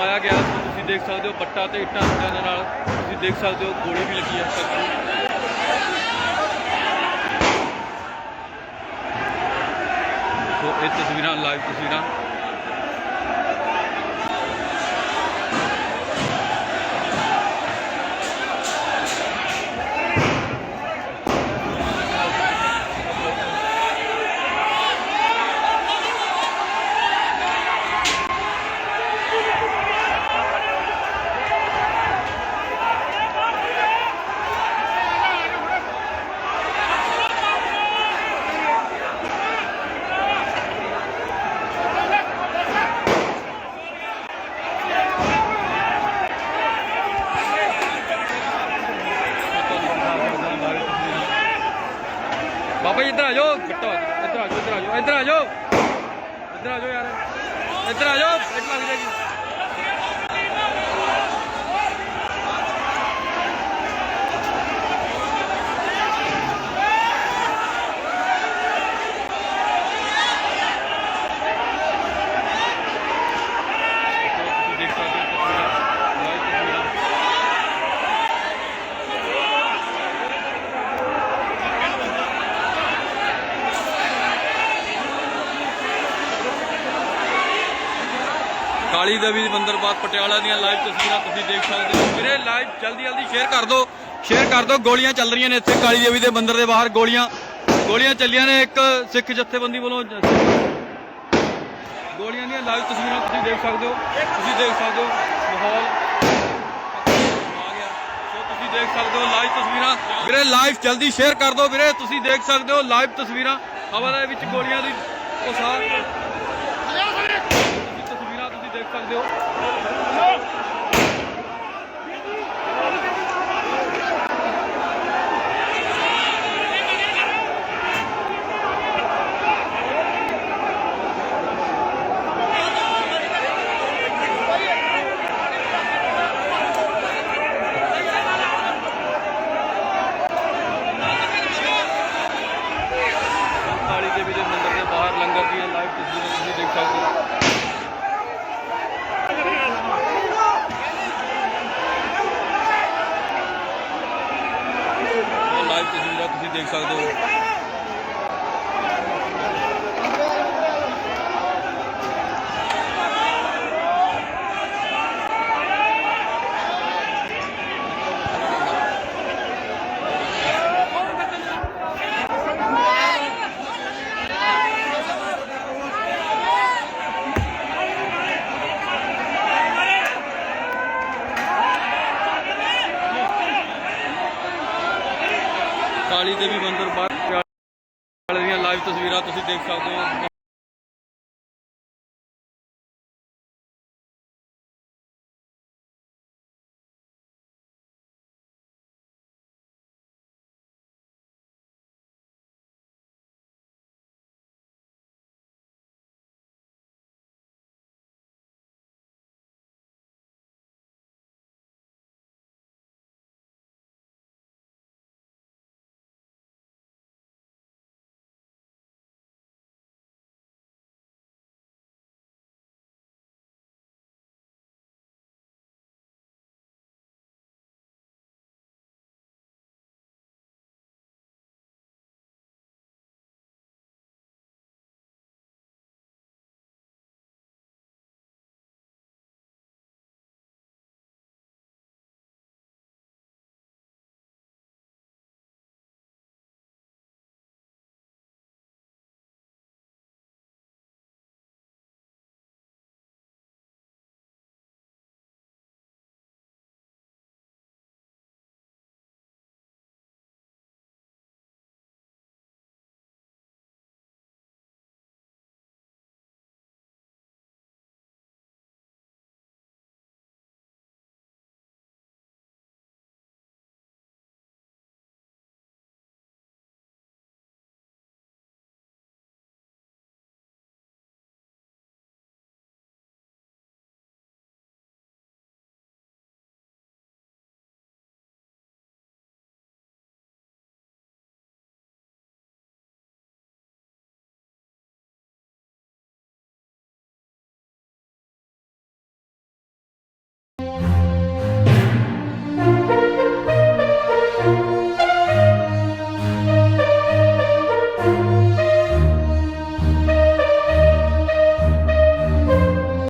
ਗਿਆ। ਤੁਸੀਂ ਦੇਖ ਸਕਦੇ ਹੋ ਪੱਟਾ ਤੇ ਇੱਟਾਂ ਰੁੱਟਾਂ ਦੇ ਨਾਲ। ਤੁਸੀਂ ਦੇਖ ਸਕਦੇ ਹੋ ਗੋਲੀ ਵੀ ਲੱਗੀ ਹੈ ਸੋ ਇਹ ਤਸਵੀਰਾਂ, ਲਾਈਵ ਤਸਵੀਰਾਂ। ਬਾਬਾ ਇੱਧਰ ਆ ਜਾਓ। ਘੱਟੋ, ਇੱਧਰ ਆ ਜਾਓ, ਇੱਧਰ ਆ ਜਾਓ। ਇੱਧਰ ਆ ਜਾਓ। ਇੱਧਰ ਆ ਜਾਓ ਯਾਰ। ਇੱਧਰ ਆ ਜਾਓ। ਇੱਟ ਲੱਗ ਜਾਏਗੀ। ਕਾਲੀ ਦੇਵੀ ਮੰਦਿਰ ਪਟਿਆਲਾ ਦੀਆਂ ਲਾਈਵ ਤਸਵੀਰਾਂ ਤੁਸੀਂ ਦੇਖ ਸਕਦੇ ਹੋ। ਵੀਰੇ ਲਾਈਵ ਜਲਦੀ ਜਲਦੀ ਸ਼ੇਅਰ ਕਰ ਦਿਓ। ਸ਼ੇਅਰ ਕਰ ਦਿਓ, ਗੋਲੀਆਂ ਚੱਲ ਰਹੀਆਂ ਨੇ ਇੱਥੇ ਕਾਲੀ ਦੇਵੀ ਦੇ ਮੰਦਿਰ ਦੇ ਬਾਹਰ, ਗੋਲੀਆਂ। ਗੋਲੀਆਂ ਚੱਲੀਆਂ ਨੇ ਇੱਕ ਸਿੱਖ ਜਥੇਬੰਦੀ ਵੱਲੋਂ। ਗੋਲੀਆਂ ਦੀਆਂ ਲਾਈਵ ਤਸਵੀਰਾਂ ਤੁਸੀਂ ਦੇਖ ਸਕਦੇ ਹੋ। ਤੁਸੀਂ ਦੇਖ ਸਕਦੇ ਹੋ, ਮਾਹੌਲ ਆ ਗਿਆ। ਸੋ ਤੁਸੀਂ ਦੇਖ ਸਕਦੇ ਹੋ ਲਾਈਵ ਤਸਵੀਰਾਂ। ਵੀਰੇ ਲਾਈਵ ਜਲਦੀ ਸ਼ੇਅਰ ਕਰ ਦਿਓ ਵੀਰੇ। ਤੁਸੀਂ ਦੇਖ ਸਕਦੇ ਹੋ ਲਾਈਵ ਤਸਵੀਰਾਂ। ਹਵਾ ਦੇ ਵਿੱਚ ਗੋਲੀਆਂ ਦੀ ਉਸਾਰ। ਦੇਖ ਸਕਦੇ ਹੋ ਕਾਲੀ ਦੇਵੀ ਦੇ ਮੰਦਿਰ ਦੇ ਬਾਹਰ ਲੰਗਰ ਦੀਆਂ ਲਾਈਵ ਤਸਵੀਰਾਂ ਤੁਸੀਂ ਦੇਖ ਸਕਦੇ ਹੋ ਇਹ ਲਾਈਵ ਤਸਵੀਰਾਂ ਤੁਸੀਂ ਦੇਖ ਸਕਦੇ ਹੋ। ਕਾਲੀ ਦੇਵੀ ਮੰਦਿਰ ਬਾਹਰ। ਦੀਆਂ ਲਾਈਵ ਤਸਵੀਰਾਂ ਤੁਸੀਂ ਦੇਖ ਸਕਦੇ ਹੋ।